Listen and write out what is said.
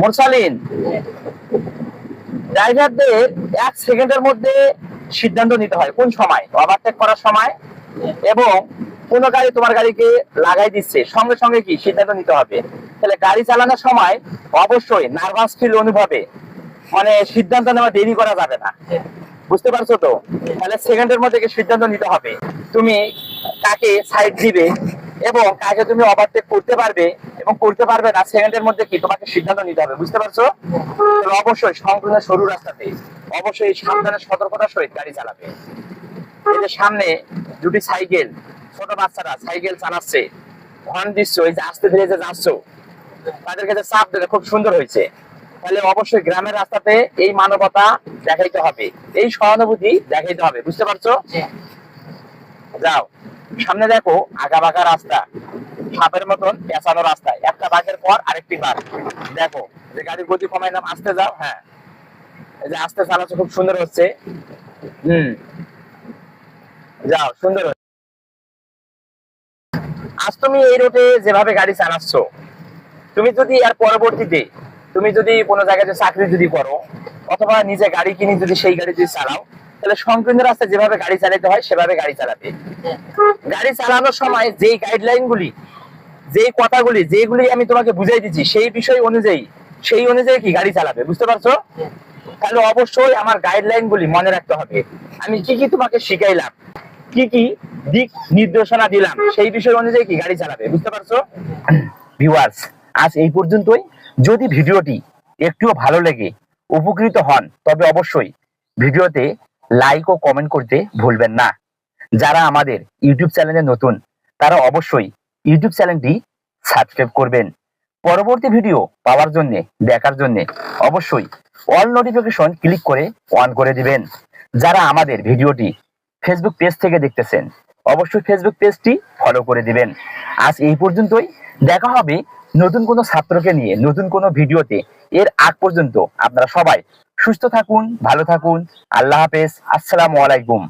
মোরসালিন। ড্রাইভারদের এক সেকেন্ডের মধ্যে সিদ্ধান্ত নিতে হয়, কোন সময়? ওভারটেক করার সময় এবং কোন গাড়ি তোমার গাড়িকে লাগাই দিচ্ছে, সঙ্গে সঙ্গে কি সিদ্ধান্ত নিতে হবে? তাহলে গাড়ি চালানোর সময় অবশ্যই নার্ভাস ফিল অনুভবে। মানে সিদ্ধান্ত নেওয়া দেরি করা যাবে না। বুঝতে পারছ তো? তাহলে সেকেন্ডের মধ্যে সিদ্ধান্ত নিতে হবে? তুমি কাকে সাইড দিবে? এবং কাকে তুমি ওভারটেক করতে পারবে এবং করতে পারবে না সেকেন্ডের মধ্যে কি? তোমাকে সিদ্ধান্ত নিতে হবে বুঝতে পারছ? অবশ্যই সংকীর্ণ সরু রাস্তাতে অবশ্যই সাবধানে সতর্কতার সহিত গাড়ি চালাবে। এই যে সামনে দুটি সাইকেল ছোট বাচ্চারা সাইকেল চালাচ্ছে হর্ন দিচ্ছ এই যে আস্তে ধীরে যে যাচ্ছ তাদেরকে যে চাপ দিলে খুব সুন্দর হয়েছে। তাহলে অবশ্যই গ্রামের রাস্তাতে এই মানবতা দেখাইতে হবে এই সহানুভূতি দেখাইতে হবে বুঝতে পারছ? যাও। সামনে দেখো আগা বাঁকা রাস্তা। সাপের মতন পেঁচানো রাস্তা। একটা বাঘের পর আরেকটি বাঘ। দেখো যে গাড়ির গতি কমাইলাম আসতে যাও হ্যাঁ। এই যে আস্তে চালাচ্ছ, খুব সুন্দর হচ্ছে। হুম। যাও, সুন্দর। আজ তুমি এই রোডে যেভাবে গাড়ি চালাচ্ছ, তুমি যদি এর পরবর্তীতে, তুমি যদি কোনো জায়গায় চাকরি যদি করো, অথবা নিজে গাড়ি কিনে যদি সেই গাড়ি যদি চালাও তাহলে সংকীর্ণ রাস্তায় যেভাবে গাড়ি চালাতে হয়, সেভাবে গাড়ি চালাবে। গাড়ি চালানোর সময় যেই গাইডলাইন গুলি যেই কথাগুলি যেগুলি আমি তোমাকে বুঝাই দিচ্ছি, সেই বিষয় অনুযায়ী, সেই অনুযায়ী কি গাড়ি চালাবে, বুঝতে পারছ? তাহলে অবশ্যই আমার গাইডলাইন গুলি মনে রাখতে হবে। আমি কি কি তোমাকে শিখাইলাম, কি কি দিক নির্দেশনা দিলাম, সেই বিষয় অনুযায়ী কি গাড়ি চালাবে, বুঝতে পারছ? ভিউয়ার্স আজ এই পর্যন্তই। যদি ভিডিওটি একটুও ভালো লেগে, উপকৃত হন, তবে অবশ্যই ভিডিওতে লাইক ও কমেন্ট করতে ভুলবেন না। যারা আমাদের ইউটিউব চ্যানেলে নতুন, তারা অবশ্যই ইউটিউব চ্যানেলটি সাবস্ক্রাইব করবেন। পরবর্তী ভিডিও পাওয়ার জন্য, দেখার জন্য অবশ্যই অল নোটিফিকেশন ক্লিক করে অন করে দিবেন। যারা আমাদের ভিডিওটি ফেসবুক পেজ থেকে দেখতেছেন, অবশ্যই ফেসবুক পেজটি ফলো করে দিবেন। আজ এই পর্যন্তই। দেখা হবে নতুন কোনো ছাত্রকে নিয়ে, নতুন কোনো ভিডিওতে এর আগ পর্যন্ত আপনারা সবাই সুস্থ থাকুন ভালো থাকুন। আল্লাহ হাফেজ। আসসালামু আলাইকুম।